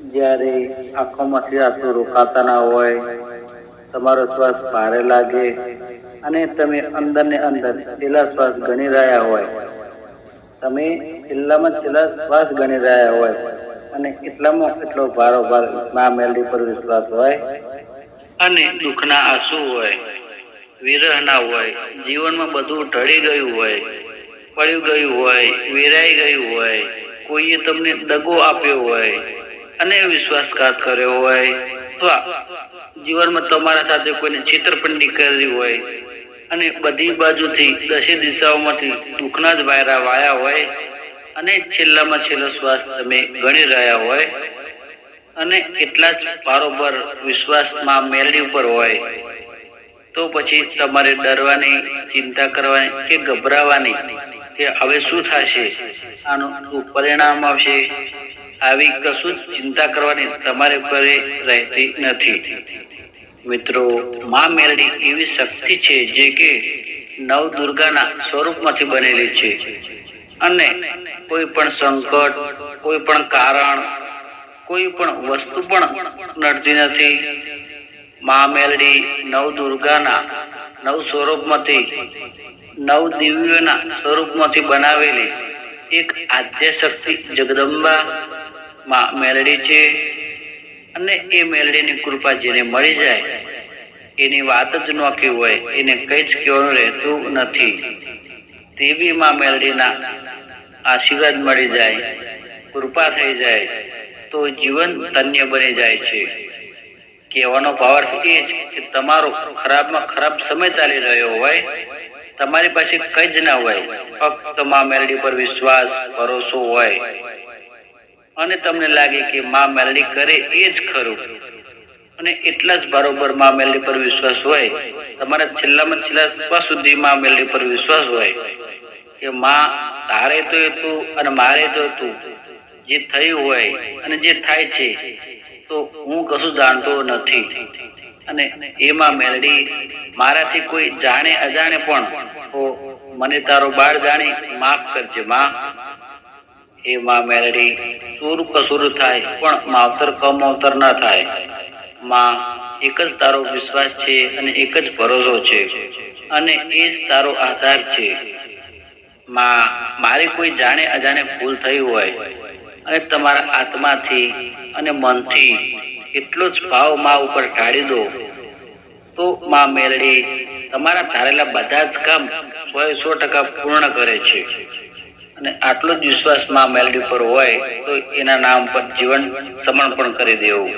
જ્યારે આંખોમાંથી આંસુ રોકાતા ના હોય, તમારો શ્વાસ ભારે લાગે અને તમે અંદર ને અંદર છેલ્લા શ્વાસ ગણી રહ્યા હોય. તમે છેલ્લામાં છેલ્લા શ્વાસ ગણી રહ્યા હોય અને એટલામાં એટલો ભારો ભાર મા મેલડી પર વિશ્વાસ હોય અને દુઃખના આંસુ હોય વિરહના હોય, જીવનમાં બધું ઢળી ગયું હોય પડ્યું ગયું હોય, વેરાઈ ગયું હોય, કોઈએ તમને દગો આપ્યો હોય અને વિશ્વાસઘાત કર્યો હોય અથવા જીવનમાં તમારા સાથે કોઈને છેતરપિંડી કરી હોય અને બધી બાજુથી દસે દિશાઓમાંથી દુઃખના જ વાયરા વાયા હોય અને છેલ્લામાં છેલ્લો શ્વાસ તમે ગણી રહ્યા હોય અને એટલા જ બારોબર વિશ્વાસમાં મેલડી ઉપર હોય તો પછી તમારે ડરવાની, ચિંતા કરવાની કે ગભરાવાની કે હવે શું થશે? આનું પરિણામ આવશે? આવી કશું જ ચિંતા કરવાની તમારે ઘરે રહેતી નથી. મિત્રો, મા મેરડી એવી શક્તિ છે જે કે નવ દુર્ગાના સ્વરૂપમાંથી બનેલી છે. અને કોઈ પણ સંકટ, કોઈ પણ કારણ, કોઈ પણ વસ્તુ પણ નડતી નથી. મા મેરડી નવ દુર્ગાના નવ સ્વરૂપમાંથી, નવ દિવ્યોના સ્વરૂપમાંથી બનાવેલી એક આદ્ય શક્તિ જગદંબા માં મેલડી છે અને એ મેલડીની કૃપા જેને મળી જાય, એની વાત જ નોખી હોય, એને કઈ જ કહેવાનું રહેતું નથી. તેવી માં મેલડીના આશીર્વાદ મળી જાય, કૃપા થઈ જાય, તો જીવન ધન્ય બની જાય છે. કહેવાનો ભાવાર્થ એ છે કે તમારો ખરાબમાં ખરાબ સમય ચાલી રહ્યો હોય, તમારી પાસે કઈ જ ના હોય, ફક્ત મા મેલડી પર વિશ્વાસ, ભરોસો હોય. અને તમને લાગે કે મા મેલડી કરે એ જ ખરું. અને એટલા જ બરોબર મા મેલડી પર વિશ્વાસ હોય, તમારા છેલ્લામાં છેલ્લા શ્વાસ સુધી મા મેલડી પર વિશ્વાસ હોય કે મા તારે તો એ તું અને મારે તો તું. જે થયું હોય અને જે થાય છે, તો હું કશું જાણતો નથી. અને એમાં મેલડી મારાથી કોઈ જાણે અજાણે પણ મને તારો બાળ જાણી માફ કરજે માં. એ માં મેલડી ચૂર કસૂર થાય, પણ માવતર કમાવતર ના થાય. માં, એક જ તારો વિશ્વાસ છે અને એક જ ભરોસો છે, અને એ જ તારો આધાર છે. માં, મારી કોઈ જાણે અજાણે ભૂલ થઈ હોય, અને તમારા આત્માથી અને મનથી એટલો જ ભાવ મા ઉપર ઢાળી દો. તો મા મેલડી, તમારા ધારેલા બધા જ કામ સો સો ટકા પૂર્ણ કરે છે. અને આટલો જ વિશ્વાસમાં મેલડી પર હોય તો એના નામ પર જીવન સમર્પણ કરી દેવું.